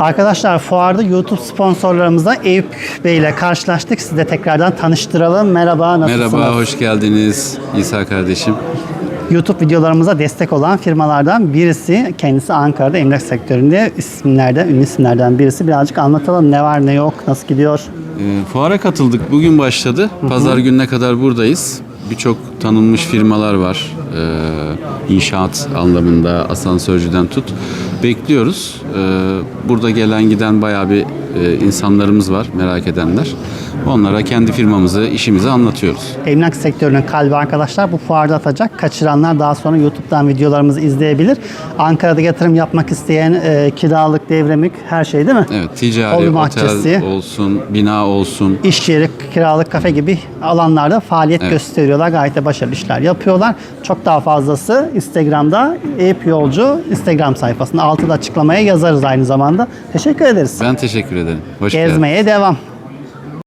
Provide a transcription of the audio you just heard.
Arkadaşlar fuarda YouTube sponsorlarımızla Eyüp Bey ile karşılaştık. Sizi de tekrardan tanıştıralım. Merhaba, nasılsınız? Merhaba, hoş geldiniz İsa kardeşim. YouTube videolarımıza destek olan firmalardan birisi. Kendisi Ankara'da emlak sektöründe isimlerden, ünlü isimlerden birisi. Birazcık anlatalım ne var ne yok, nasıl gidiyor? Ee, fuara katıldık, bugün başladı. Pazar gününe kadar buradayız. Birçok tanınmış firmalar var. Ee, inşaat anlamında, asansörcüden tut. Bekliyoruz. Ee, burada gelen giden bayağı bir insanlarımız var, merak edenler. Onlara kendi firmamızı, işimizi anlatıyoruz. Emlak sektörünün kalbi arkadaşlar bu fuarda atacak. Kaçıranlar daha sonra YouTube'dan videolarımızı izleyebilir. Ankara'da yatırım yapmak isteyen e, kiralık, devremik her şey değil mi? Evet, ticari, Hobi otel bahçesi. olsun, bina olsun. iş yeri, kiralık kafe gibi alanlarda faaliyet gösteriyorlar. Gayet de başarılı işler yapıyorlar. Çok daha fazlası Instagram'da Eyüp Yolcu Instagram sayfasında. Altıda açıklamaya yazarız aynı zamanda. Teşekkür ederiz. Ben teşekkür ederim. Hoş geldiniz. Gezmeye devam.